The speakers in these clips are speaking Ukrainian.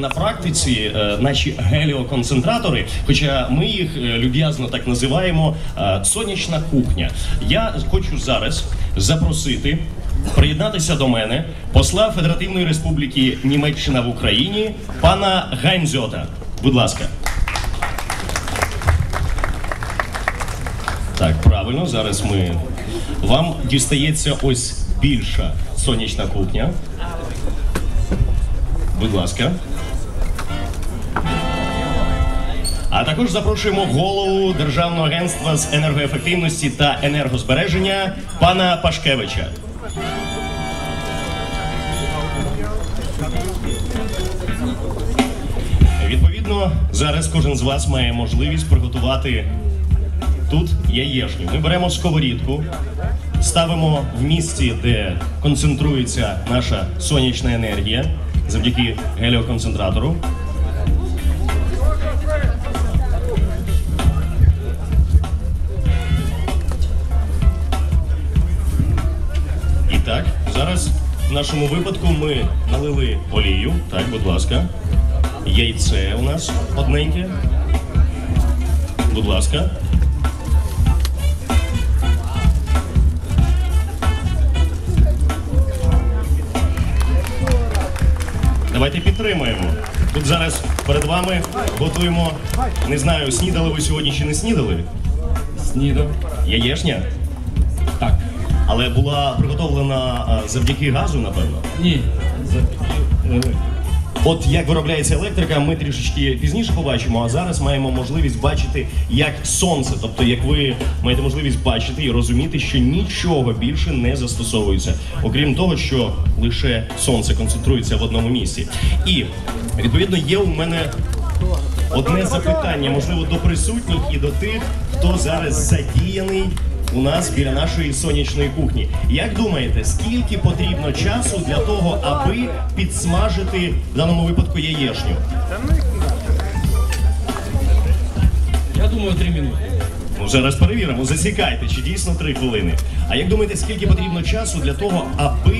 На практиці е, наші геліоконцентратори, хоча ми їх е, люб'язно так називаємо е, сонячна кухня. Я хочу зараз запросити приєднатися до мене посла Федеративної Республіки Німеччина в Україні пана Гайнзьота. Будь ласка. Так, правильно, зараз ми вам дістається ось більша сонячна кухня. Будь ласка. А також запрошуємо голову Державного агентства з енергоефективності та енергозбереження пана Пашкевича. Відповідно, зараз кожен з вас має можливість приготувати тут яєшню. Ми беремо сковорідку, ставимо в місці, де концентрується наша сонячна енергія завдяки геліоконцентратору. В нашому випадку ми налили олію. Так, будь ласка. Яйце у нас одненьке. Будь ласка. Давайте підтримаємо. Тут зараз перед вами готуємо. Не знаю, снідали ви сьогодні чи не снідали. Снідав. Яєшня. Але була приготовлена а, завдяки газу, напевно. Ні. За... От як виробляється електрика, ми трішечки пізніше побачимо. А зараз маємо можливість бачити, як сонце, тобто як ви маєте можливість бачити і розуміти, що нічого більше не застосовується, окрім того, що лише сонце концентрується в одному місці. І відповідно є у мене одне запитання, можливо, до присутніх і до тих, хто зараз задіяний. У нас біля нашої сонячної кухні. Як думаєте, скільки потрібно часу для того, аби підсмажити в даному випадку яєшню? Я думаю, три минути. Ну, зараз перевіримо, засікайте, чи дійсно три хвилини. А як думаєте, скільки потрібно часу для того, аби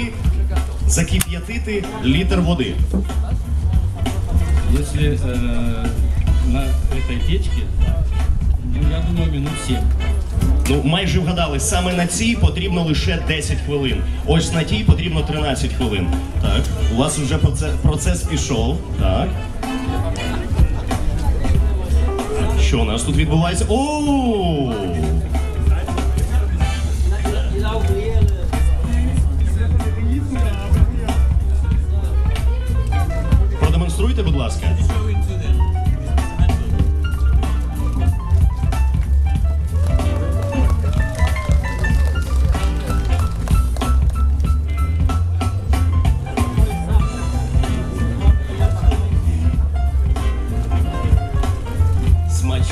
закип'ятити літр води? Если э, на этой печке, ну, я думаю, минут 7. Ну, майже вгадали, саме на цій потрібно лише 10 хвилин. Ось на тій потрібно 13 хвилин. Так, у вас вже процес, пішов. Так. Що у нас тут відбувається? О!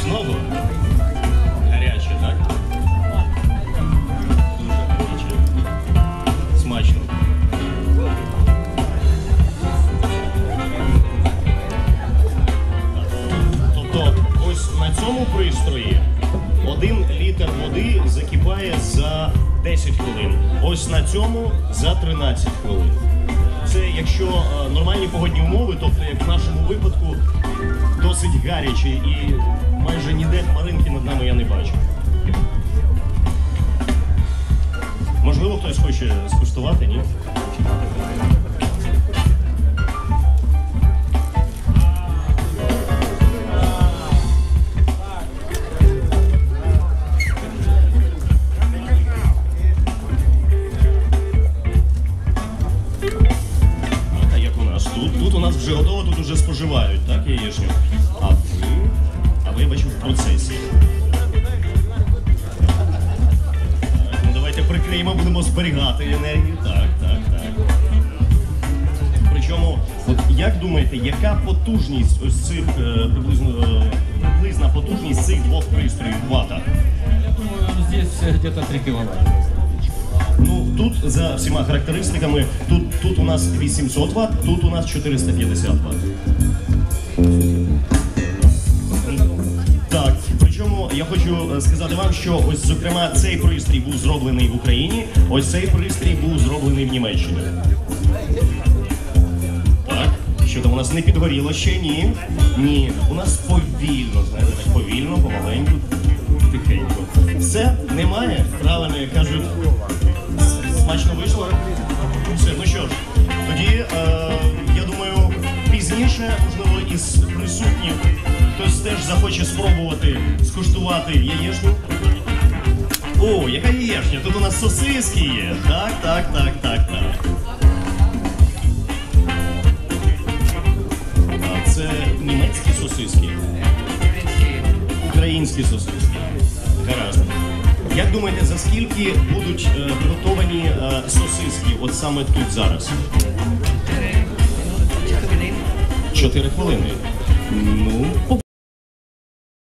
Смачного. Гаряче, так? Дуже гаряче. Смачно. Тобто, ось на цьому пристрої один літр води закипає за 10 хвилин. Ось на цьому за 13 хвилин. Це якщо е, нормальні погодні умови, тобто як в нашому випадку досить гаряче і майже ніде хмаринки над нами я не бачу. Можливо, хтось хоче скуштувати, ні? У нас вже готово, тут вже споживають, так, яєчню? А ви? А ви я бачу в процесі. Ну давайте прикриємо, будемо зберігати енергію. Так, так, так. Причому, от як думаєте, яка потужність ось цих е, приблизно е, приблизна потужність цих двох пристроїв вата? Я думаю, здесь э, где-то 3 киловатта. Тут за всіма характеристиками, тут, тут у нас 800 Вт, тут у нас 450 Вт. Так, причому я хочу е, сказати вам, що ось зокрема цей пристрій був зроблений в Україні, ось цей пристрій був зроблений в Німеччині. Так, що там у нас не підгоріло ще? Ні. Ні. У нас повільно, знаєте, повільно, помаленьку, тихенько. Все, немає. Правильно, кажуть. Смачно вийшло? Все, ну що ж, тоді е, я думаю, пізніше, можливо, із присутніх хтось теж захоче спробувати скуштувати яєчню. О, яка яєчня? Тут у нас сосиски є. Так, так, так, так, так. А це німецькі сосиски. Українські сосиски. Як думаєте, за скільки будуть е, приготовані е, сосиски от саме тут зараз? Чотири хвилини. Ну,